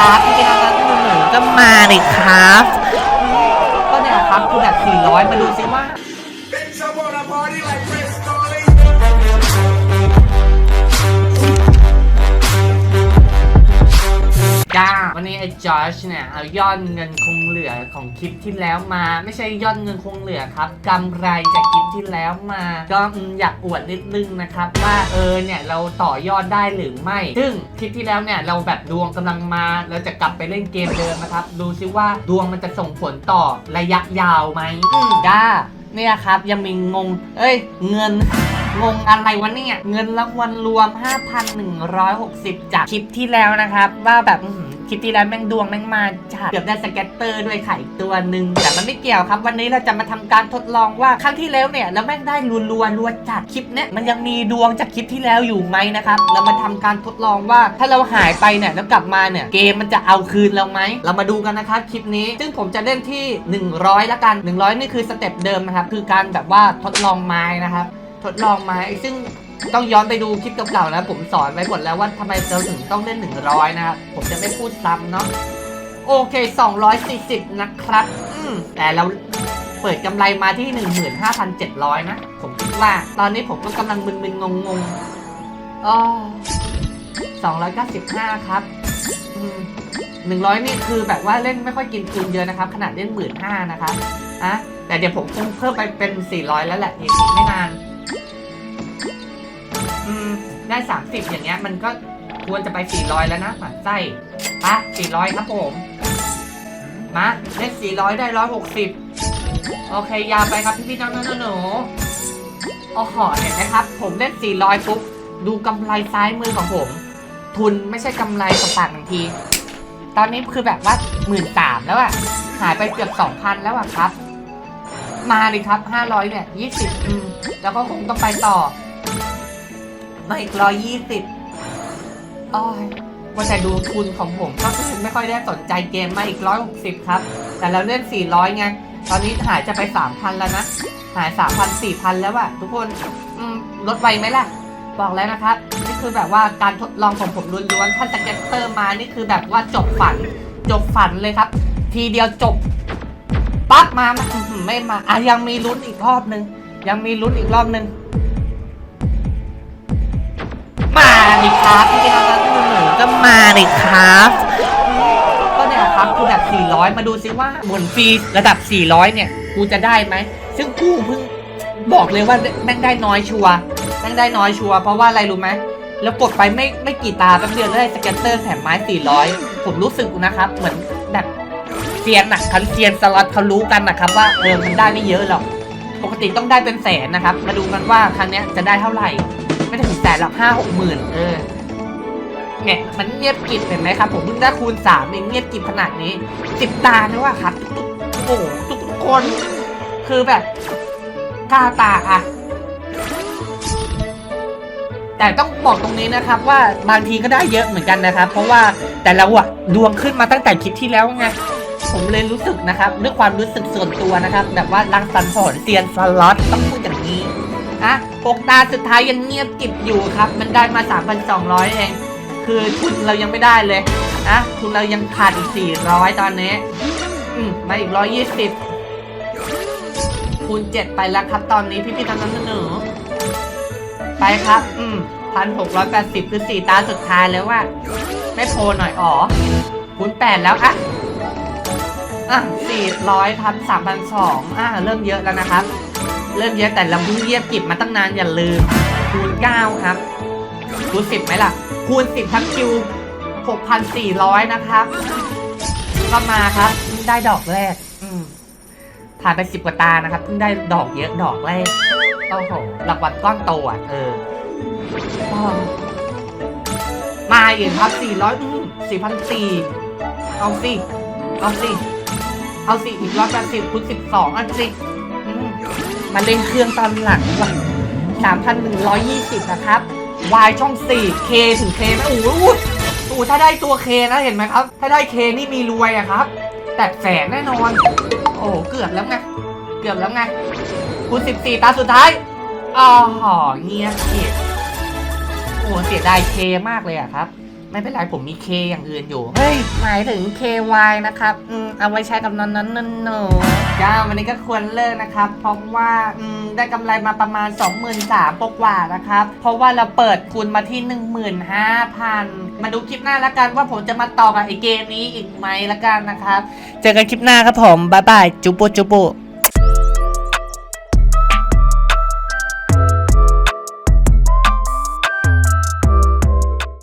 ครับพี่กินอะไรหนูหนูก็มาเลยครับก็เนี่ยครับคือแบบ400 มาดูซิว่า วันนี้ไอ้จอชเนี่ยเอายอดเงินคงเหลือของคลิปที่แล้วมา ไม่ใช่ยอดเงินคงเหลือครับกำไรจากคลิปที่แล้วมา ก็อืมอยากอวดนิดนึงนะครับ ว่าเออเนี่ยเราต่อยอดได้หรือไม่ ซึ่งคลิปที่แล้วเนี่ยเราแบบดวงกำลังมาเราจะกลับไปเล่นเกมเดิมนะครับดูซิว่าดวงมันจะส่งผลต่อระยะยาวไหมอืมจ้าเนี่ยครับยังมีงง เอ้ย เงินงงอะไรวะเนี่ยเงินรางวัลรวม 5,160 จากคลิปที่แล้วนะครับ ว่าแบบอื้อหือ คลิปที่แล้วแม่งดวงแม่งมาจากเกือบได้สเก็ตเตอร์ด้วยค่ะอีกตัวหนึ่งแต่มันไม่เกี่ยวครับ วันนี้เราจะมาทำการทดลองว่าครั้งที่แล้วเนี่ยแล้วแม่งได้รัวรัวรัวจัดคลิปเนี้ยมันยังมีดวงจากคลิปที่แล้วอยู่ไหมนะครับเรามาทำการทดลองว่าถ้าเราหายไปเนี่ยแล้วกลับมาเนี่ยเกมมันจะเอาคืนเราไหมเรามาดูกันนะครับคลิปนี้ ซึ่งผมจะเล่นที่ 100 ละกัน 100 นี่คือสเต็ปเดิมนะครับคือการแบบว่าทดลองไม้นะครับ ทดลองไม้ซึ่งต้องย้อนไปดูคลิปเก่าๆนะ ผมสอนไว้หมดแล้วว่าทำไมเราถึงต้องเล่น 100 นะครับ ผมจะไม่พูดซ้ำเนาะโอเค 240 นะครับ อืมแต่เราเปิดกำไรมาที่ 15,700 นะ ผมคิดว่า ตอนนี้ผมก็กำลังมึนๆ งงๆอ๋อ295 ครับ อืม100 นี่คือแบบว่าเล่นไม่ค่อยกินทุนเยอะนะครับ ขนาดเล่น 15,000 นะครับอะแต่เดี๋ยวผมคงเพิ่มไปเป็น 400 แล้วแหละอีกไม่นาน ได้ 30 อย่างเงี้ยมันก็ควรจะไป 400 แล้วนะหมันไส้ปะ400 ครับผม มาเล่น400 ได้ 160 โอเค ยาวไปครับพี่พี่ๆน้องน้องหนูโอ้โหเห็นไหมครับ ผมเล่น 400 ปุ๊บ ดูกำไรซ้ายมือของผม ทุนไม่ใช่กำไรสตางค์ทันที ตอนนี้คือแบบว่าหมื่นสามแล้วอะหายไปเกือบสองพันแล้วอะครับ มาดิครับห้าร้อยเนี่ยยี่สิบแล้วก็คงต้องไปต่อ มาอีกร้อยยี่สิบอ้อยว่าแต่ดูทุนของผมก็คือไม่ค่อยได้สนใจเกมมาอีกร้อยหกสิบครับ แต่เราเล่นสี่ร้อยไง ตอนนี้หายจะไปสามพันแล้วนะ หายสามพันสี่พันแล้วอะทุกคนลดไวไหมล่ะ บอกแล้วนะครับ นี่คือแบบว่าการทดลองของผมล้วนๆถ้าสเก็ตเตอร์มา นี่คือแบบว่าจบฝัน จบฝันเลยครับ ทีเดียวจบปั๊บมาไม่มาอะยังมีลุ้นอีกรอบนึง ยังมีลุ้นอีกรอบนึง ดิครับพี่กินอะไรหนูหนูก็มาดิครับก็เนี่ยครับคือแบบ400 มาดูซิว่าหมุนฟรีระดับ 400 เนี่ย กูจะได้ไหม ซึ่งกูเพิ่งบอกเลยว่าแม่งได้น้อยชัวร์แม่งได้น้อยชัวร์เพราะว่าอะไรรู้ไหมแล้วกดไปไม่ไม่กี่ตาแป๊บเดียวได้สเก็ตเตอร์แถมไม้ 400 ผมรู้สึกนะครับ เหมือนแบบเซียนอะคันเซียนสล็อตเขารู้กันนะครับว่าเออมันได้ไม่เยอะหรอก ปกติต้องได้เป็นแสนนะครับ มาดูกันว่าครั้งนี้จะได้เท่าไหร่ ไม่ถึงแสนหรอกห้าหกหมื่นเออเนี่ยมันเงียบกริบเห็นไหมครับ ผมเพิ่งได้คูณสามเองเงียบกริบขนาดนี้สิบตานะว่าครับโอ้โหทุกทุกคน คือแบบกาตาอะแต่ต้องบอกตรงนี้นะครับว่าบางทีก็ได้เยอะเหมือนกันนะครับ เพราะว่าแต่เราอะดวงขึ้นมาตั้งแต่คลิปที่แล้วไงผมเลยรู้สึกนะครับ ด้วยความรู้สึกส่วนตัวนะครับ แบบว่ารังสรรค์ผลเซียนสล็อตต้องพูดอย่างนี้ อะหกตาสุดท้ายยังเงียบกิบอยู่ครับ มันได้มา 3,200 เอง คือทุนเรายังไม่ได้เลยนะทุนเรายังขาดอีก 400 ตอนนี้ อืมมาอีก 120 คูณ 7 ไปแล้วครับตอนนี้พี่พี่ทำน้ำหนูไปครับ อืมพันหกร้อยแปดสิบคือ 4 ตาสุดท้ายแล้วว่า ไม่โพหน่อยอ๋อคูณ 8 แล้วอะอะ400ทับ3,200อะเริ่มเยอะแล้วนะครับ เริ่มเยอะแต่เราเพิ่งเยียบกิบมาตั้งนานอย่าลืม คูณ 9 ครับ คูณ 10ไหมล่ะ คูณ 10 ทั้งคิว 6,400 นะครับ ก็มาครับเพิ่งได้ดอกแรก อืมผ่านไป10กว่าตานะครับ เพิ่งได้ดอกเยอะดอกแรกโอ้โหรางวัลก้อนโตอะเออ มาอีกครับ400อืม4,400เอาสิ เอาสิ เอาสิอีกร้อยแปดสิบคูณ12อันสิ มมาเล่นเครื่องตอนหลังว่ะ3,120 นะครับ Y ช่อง 4 K ถึง K นะโอ้โหโอ้โหถ้าได้ตัว K นะเห็นไหมครับ ถ้าได้ K นี่มีรวยอะครับ แต่แสนแน่นอน โอ้โหเกือบแล้วไง เกือบแล้วไง คูณ 14 ตาสุดท้ายอ๋อเงียบเกียบโอ้เสียดาย K มากเลยอะครับ ไม่เป็นไรผมมีเคอย่างอื่นอยู่ เฮ้ย หมายถึง KY นะครับ อืม เอาไว้ใช้กับนอนนั้นนั่นหนูก้าวันนี้ก็ควรเลิกนะครับ เพราะว่าอืมได้กำไรมาประมาณ 23,000กว่าๆนะครับ เพราะว่าเราเปิดทุนมาที่ 15,000 มาดูคลิปหน้าแล้วกันว่าผมจะมาต่อกับไอเกมนี้อีกไหมละกันนะครับ เจอกันคลิปหน้าครับผม บ๊ายบาย จุบุจุบุ